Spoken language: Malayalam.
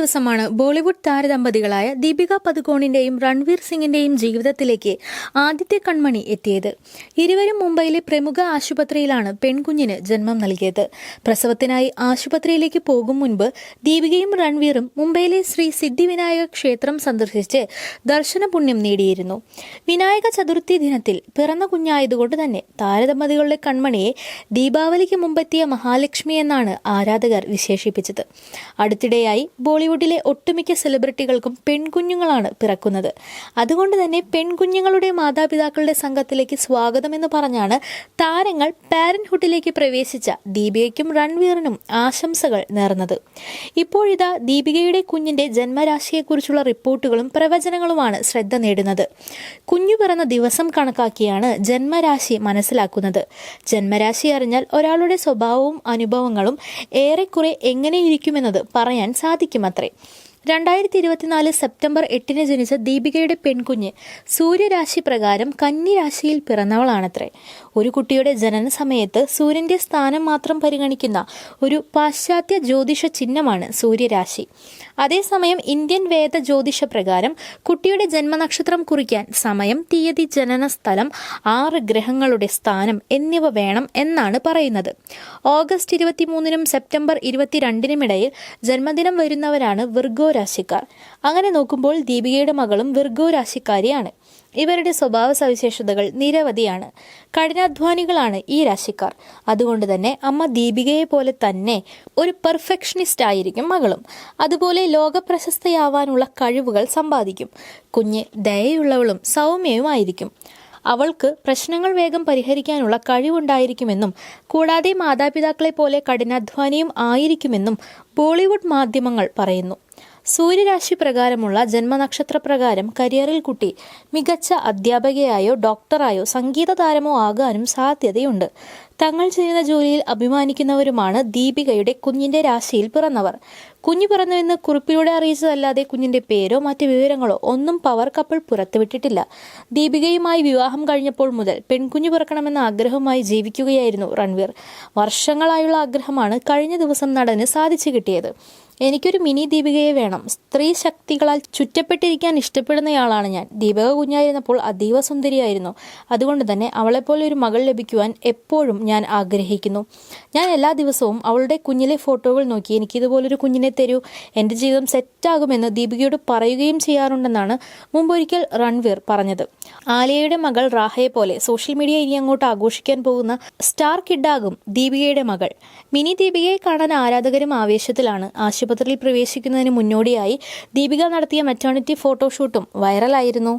ദിവസമാണ് ബോളിവുഡ് താരദമ്പതികളായ ദീപിക പദുകോണിന്റെയും രൺവീർ സിംഗിന്റെയും ജീവിതത്തിലേക്ക് ആദ്യത്തെ കൺമണി എത്തിയത്. ഇരുവരും മുംബൈയിലെ പ്രമുഖ ആശുപത്രിയിലാണ് പെൺകുഞ്ഞിന് ജന്മം നൽകിയത്. പ്രസവത്തിനായി ആശുപത്രിയിലേക്ക് പോകും മുൻപ് ദീപികയും രൺവീറും മുംബൈയിലെ ശ്രീ സിദ്ധിവിനായക ക്ഷേത്രം സന്ദർശിച്ച് ദർശന പുണ്യം നേടിയിരുന്നു. വിനായക ചതുർത്ഥി ദിനത്തിൽ പിറന്ന കുഞ്ഞായതുകൊണ്ട് തന്നെ താരദമ്പതികളുടെ കൺമണിയെ ദീപാവലിക്ക് മുമ്പെത്തിയ മഹാലക്ഷ്മി എന്നാണ് ആരാധകർ വിശേഷിപ്പിച്ചത്. അടുത്തിടെയായി ബോളിവുഡിലെ ഒട്ടുമിക്ക സെലിബ്രിറ്റികൾക്കും പെൺകുഞ്ഞുങ്ങളാണ് പിറക്കുന്നത്. അതുകൊണ്ട് തന്നെ പെൺകുഞ്ഞുങ്ങളുടെ മാതാപിതാക്കളുടെ സംഘത്തിലേക്ക് സ്വാഗതമെന്ന് പറഞ്ഞാണ് താരങ്ങൾ പാരന്റ്ഹുഡിലേക്ക് പ്രവേശിച്ച ദീപികയ്ക്കും രൺവീറിനും ആശംസകൾ നേർന്നത്. ഇപ്പോഴിതാ ദീപികയുടെ കുഞ്ഞിന്റെ ജന്മരാശിയെക്കുറിച്ചുള്ള റിപ്പോർട്ടുകളും പ്രവചനങ്ങളുമാണ് ശ്രദ്ധ നേടുന്നത്. കുഞ്ഞു പിറന്ന ദിവസം കണക്കാക്കിയാണ് ജന്മരാശി മനസ്സിലാക്കുന്നത്. ജന്മരാശി അറിഞ്ഞാൽ ഒരാളുടെ സ്വഭാവവും അനുഭവങ്ങളും ഏറെക്കുറെ എങ്ങനെയിരിക്കുമെന്നത് പറയാൻ സാധിക്കുമത്രേ. യാത്രയും രണ്ടായിരത്തി ഇരുപത്തിനാല് സെപ്റ്റംബർ എട്ടിന് ജനിച്ച ദീപികയുടെ പെൺകുഞ്ഞ് സൂര്യരാശി പ്രകാരം കന്നിരാശിയിൽ പിറന്നവളാണത്രേ. ഒരു കുട്ടിയുടെ ജനന സമയത്ത് സൂര്യന്റെ സ്ഥാനം മാത്രം പരിഗണിക്കുന്ന ഒരു പാശ്ചാത്യ ജ്യോതിഷ ചിഹ്നമാണ് സൂര്യരാശി. അതേസമയം ഇന്ത്യൻ വേദ ജ്യോതിഷ പ്രകാരം കുട്ടിയുടെ ജന്മനക്ഷത്രം കുറിക്കാൻ സമയം തീയതി ജനന സ്ഥലം ആറ് ഗ്രഹങ്ങളുടെ സ്ഥാനം എന്നിവ വേണം എന്നാണ് പറയുന്നത്. ഓഗസ്റ്റ് ഇരുപത്തിമൂന്നിനും സെപ്റ്റംബർ ഇരുപത്തിരണ്ടിനും ഇടയിൽ ജന്മദിനം വരുന്നവരാണ് വിർഗോ രാശിക്കാർ അങ്ങനെ നോക്കുമ്പോൾ ദീപികയുടെ മകളും വിർഗോ രാശിക്കാരിയാണ് ഇവരുടെ സ്വഭാവ സവിശേഷതകൾ നിരവധിയാണ്. കഠിനാധ്വാനികളാണ് ഈ രാശിക്കാർ. അതുകൊണ്ട് തന്നെ അമ്മ ദീപികയെ പോലെ തന്നെ ഒരു പെർഫെക്ഷനിസ്റ്റ് ആയിരിക്കും മകളും. അതുപോലെ ലോകപ്രശസ്തയാവാനുള്ള കഴിവുകൾ സമ്പാദിക്കും. കുഞ്ഞ് ദയയുള്ളവളും സൗമ്യവുമായിരിക്കും അവൾക്ക് പ്രശ്നങ്ങൾ വേഗം പരിഹരിക്കാനുള്ള കഴിവുണ്ടായിരിക്കുമെന്നും കൂടാതെ മാതാപിതാക്കളെ പോലെ കഠിനാധ്വാനിയും ആയിരിക്കുമെന്നും ബോളിവുഡ് മാധ്യമങ്ങൾ പറയുന്നു. സൂര്യരാശി പ്രകാരമുള്ള ജന്മനക്ഷത്ര പ്രകാരം കരിയറിൽ കുട്ടി മികച്ച അധ്യാപകയായോ ഡോക്ടറായോ സംഗീത താരമോ ആകാനും സാധ്യതയുണ്ട്. തങ്ങൾ ചെയ്യുന്ന ജോലിയിൽ അഭിമാനിക്കുന്നവരുമാണ് ദീപികയുടെ കുഞ്ഞിന്റെ രാശിയിൽ പിറന്നവർ. കുഞ്ഞു പിറന്നുവെന്ന് കുറിപ്പിലൂടെ അറിയിച്ചതല്ലാതെ കുഞ്ഞിന്റെ പേരോ മറ്റു വിവരങ്ങളോ ഒന്നും പവർ കപ്പിൾ പുറത്തുവിട്ടിട്ടില്ല. ദീപികയുമായി വിവാഹം കഴിഞ്ഞപ്പോൾ മുതൽ പെൺകുഞ്ഞു പിറക്കണമെന്ന ആഗ്രഹവുമായി ജീവിക്കുകയായിരുന്നു രൺവീർ. വർഷങ്ങളായുള്ള ആഗ്രഹമാണ് കഴിഞ്ഞ ദിവസം നടന് സാധിച്ചു കിട്ടിയത്. എനിക്കൊരു മിനി ദീപികയെ വേണം. സ്ത്രീ ശക്തികളാൽ ചുറ്റപ്പെട്ടിരിക്കാൻ ഇഷ്ടപ്പെടുന്നയാളാണ് ഞാൻ. ദീപിക കുഞ്ഞായിരുന്നപ്പോൾ അതീവ സുന്ദരിയായിരുന്നു. അതുകൊണ്ട് തന്നെ അവളെപ്പോലെ ഒരു മകൾ ലഭിക്കുവാൻ എപ്പോഴും ഞാൻ ആഗ്രഹിക്കുന്നു. ഞാൻ എല്ലാ ദിവസവും അവളുടെ കുഞ്ഞിലെ ഫോട്ടോകൾ നോക്കി എനിക്ക് ഇതുപോലൊരു കുഞ്ഞിനെ തരൂ. എന്റെ ജീവിതം സെറ്റാകുമെന്ന് ദീപികയോട് പറയുകയും ചെയ്യാറുണ്ടെന്നാണ് മുമ്പൊരിക്കൽ റൺവീർ പറഞ്ഞത്. ആലിയയുടെ മകൾ റാഹയെ പോലെ സോഷ്യൽ മീഡിയ ഇനി അങ്ങോട്ട് ആഘോഷിക്കാൻ പോകുന്ന സ്റ്റാർ കിഡാകും ദീപികയുടെ മകൾ. മിനി ദീപികയെ കാണാൻ ആരാധകരും ആവേശത്തിലാണ്. ആശുപത്രിയിൽ പ്രവേശിക്കുന്നതിന് മുന്നോടിയായി ദീപിക നടത്തിയ മെറ്റേണിറ്റി ഫോട്ടോഷൂട്ടും വൈറലായിരുന്നു